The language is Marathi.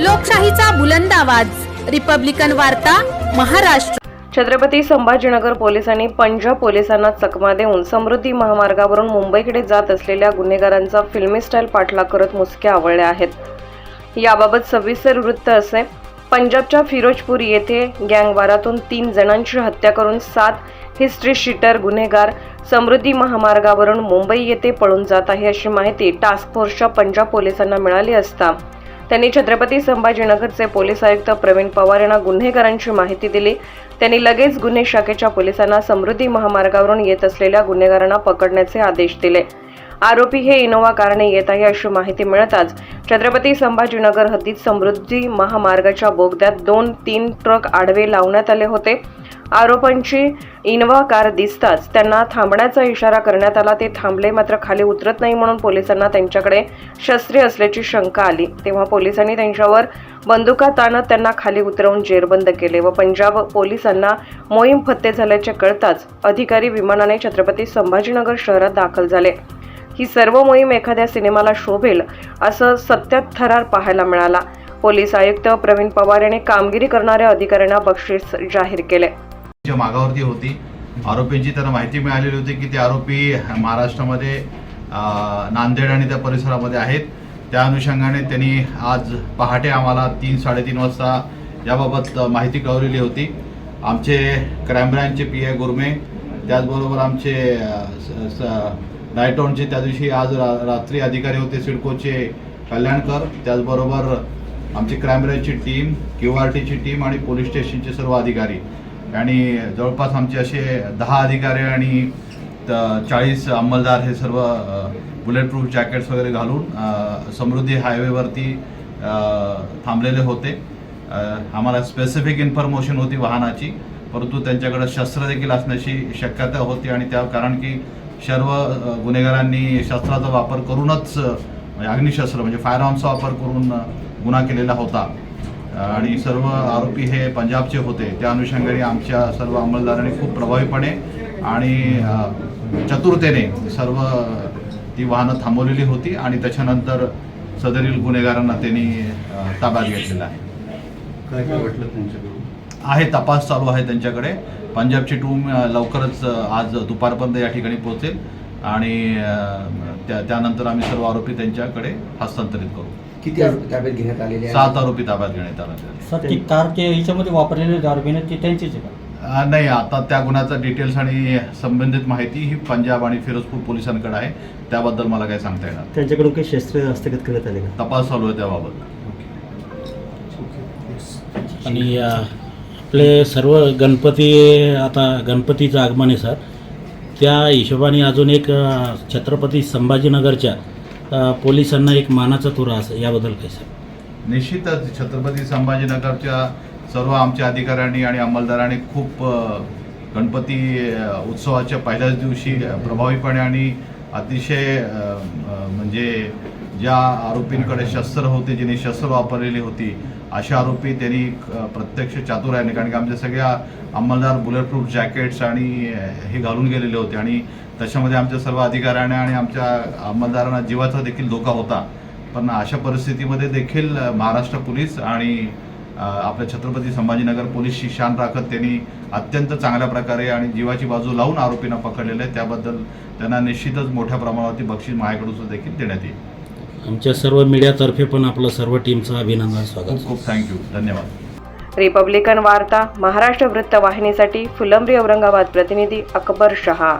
लोकशाहीचा बुलंद आवाज. रिपब्लिकन वार्ता महाराष्ट्र. छत्रपती संभाजीनगर पोलिसांनी पंजाब पोलिसांना चकमा देऊन समृद्धी महामार्गावरून मुंबईकडे जात असलेल्या गुन्हेगारांचा फिल्मी स्टाईल पाठलाग करत मुसके आवळले आहेत. याबाबत सविस्तर वृत्त असे पंजाबच्या फिरोजपूर येथे गँगवारातून तीन जणांची हत्या करून सात हिस्ट्री शीटर गुन्हेगार समृद्धी महामार्गावरून मुंबई येथे पळून जात आहे अशी माहिती टास्क फोर्सच्या पंजाब पोलिसांना मिळाली असता. त्यांनी छत्रपती संभाजीनगरचे पोलीस आयुक्त प्रवीण पवार यांना गुन्हेगारांची माहिती दिली. त्यांनी लगेच गुन्हे शाखेच्या पोलिसांना समृद्धी महामार्गावरून येत असलेल्या गुन्हेगारांना पकडण्याचे आदेश दिले. आरोपी हे इनोव्हा कारणे येत आहे अशी माहिती मिळताच छत्रपती संभाजीनगर हद्दीत समृद्धी महामार्गाच्या बोगद्यात दोन तीन ट्रक आडवे लावण्यात आले होते. आरोपांची इनोव्हा कार दिसताच त्यांना थांबण्याचा इशारा करण्यात आला. ते थांबले मात्र खाली उतरत नाही म्हणून पोलिसांना त्यांच्याकडे शस्त्रे असल्याची शंका आली. तेव्हा पोलिसांनी त्यांच्यावर बंदुका ताणत त्यांना खाली उतरवून जेरबंद केले व पंजाब पोलिसांना मोहीम फत्ते झाल्याचे कळताच अधिकारी विमानाने छत्रपती संभाजीनगर शहरात दाखल झाले. ही सर्व मोहीम एखाद्या सिनेमाला शोभेल असं सत्यात थरार पाहायला मिळाला. पोलीस आयुक्त प्रवीण पवार यांनी कामगिरी करणाऱ्या अधिकाऱ्यांना बक्षीस जाहीर केले. मागावरती होती. आरोपींची त्यांना माहिती मिळालेली होती की ते आरोपी महाराष्ट्रामध्ये नांदेड आणि त्या परिसरामध्ये आहेत. त्या अनुषंगाने त्यांनी आज पहाटे आम्हाला तीन साडेतीन वाजता याबाबत माहिती कळवलेली होती. आमचे क्राईम ब्रँचचे पी आय गुरमे त्याचबरोबर आमचे स- नायटॉनचे त्या दिवशी आज रा रात्री अधिकारी होते सिडकोचे कल्याणकर. त्याचबरोबर आमची क्राईम ब्रँचची टीम क्यू आर टीची टीम आणि पोलीस स्टेशनचे सर्व अधिकारी. आणि जवळपास आमचे असे दहा अधिकारी आणि त- चाळीस अंमलदार हे सर्व बुलेट प्रूफ जॅकेट्स वगैरे घालून समृद्धी हायवेवरती थांबलेले होते. आम्हाला स्पेसिफिक इन्फॉर्मेशन होती वाहनाची परंतु त्यांच्याकडे शस्त्र देखील असण्याची शक्यता होती आणि त्या कारण की सर्व गुन्हेगारांनी शस्त्राचा वापर करूनच अग्निशस्त्र म्हणजे फायर आर्म्सचा वापर करून गुन्हा केलेला होता. आणि सर्व आरोपी हे पंजाबचे होते. त्या अनुषंगाने आमच्या सर्व अंमलदारांनी खूप प्रभावीपणे आणि चतुरतेने सर्व ती वाहनं थांबवलेली होती आणि त्याच्यानंतर सदरील गुन्हेगारांना त्यांनी ताब्यात घेतलेलं आहे. काय काय वाटलं तुमच्याकडून आहे तपास चालू आहे त्यांच्याकडे. पंजाबची टीम लवकरच आज दुपारपर्यंत या ठिकाणी पोहोचेल आणि त्या त्यानंतर आम्ही सर्व आरोपी त्यांच्याकडे हस्तांतरित करू. किती आरोपी ताब्यात घेण्यात आलेले आहेत? सात आरोपी ताब्यात घेण्यात आले सर ती कार ते ह्याच्यामध्ये वापरलेले दारुबिने ती त्यांचीच आहे का? अ, नाही आता त्या गुन्ह्याचा डिटेल्स आणि संबंधित माहिती ही पंजाब आणि फिरोजपूर पोलिसांकडे आहे. त्याबद्दल मला काही सांगता येणार नाही. त्यांच्याकडून काही शस्त्र हस्तगत करण्यात आले का? तपास चालू आहे त्याबाबत. आणि अ, आपले सर्व गणपती आता गणपतीचं आगमन आहे सर. त्या हिशोबाने अजून एक अ, छत्रपती संभाजीनगरच्या पोलिसांना एक मानाचा तुरा असं याबद्दल काय सर निश्चितच छत्रपती संभाजीनगरच्या सर्व आमच्या अधिकाऱ्यांनी आणि अंमलदारांनी खूप गणपती उत्सवाच्या पहिल्याच दिवशी प्रभावीपणे आणि अतिशय म्हणजे ज्या आरोपींकडे शस्त्र होते ज्यांनी शस्त्र वापरलेली होती अशा आरोपी त्यांनी प्रत्यक्ष चातुर्याने कारण की आमच्या सगळ्या अंमलदार बुलेट प्रूफ जॅकेट्स आणि हे घालून गेलेले होते. आणि त्याच्यामध्ये आमच्या सर्व अधिकाऱ्यांना आणि आमच्या अंमलदारांना जीवाचा देखील धोका होता. पण अशा परिस्थितीमध्ये देखील महाराष्ट्र पोलीस आणि आपल्या छत्रपती संभाजीनगर पोलीसची शान राखत त्यांनी अत्यंत चांगल्या प्रकारे आणि जीवाची बाजू लावून आरोपींना पकडलेलं आहे त्याबद्दल त्यांना निश्चितच मोठ्या प्रमाणावरती बक्षीस माझ्याकडून देखील देण्यात येईल. आमच्या सर्व मीडियातर्फे पण आपलं सर्व टीमचं अभिनंदन स्वागत. खूप खूप थँक्यू धन्यवाद. रिपब्लिकन वार्ता महाराष्ट्र वृत्तवाहिनीसाठी फुलंब्री औरंगाबाद प्रतिनिधी अकबर शहा.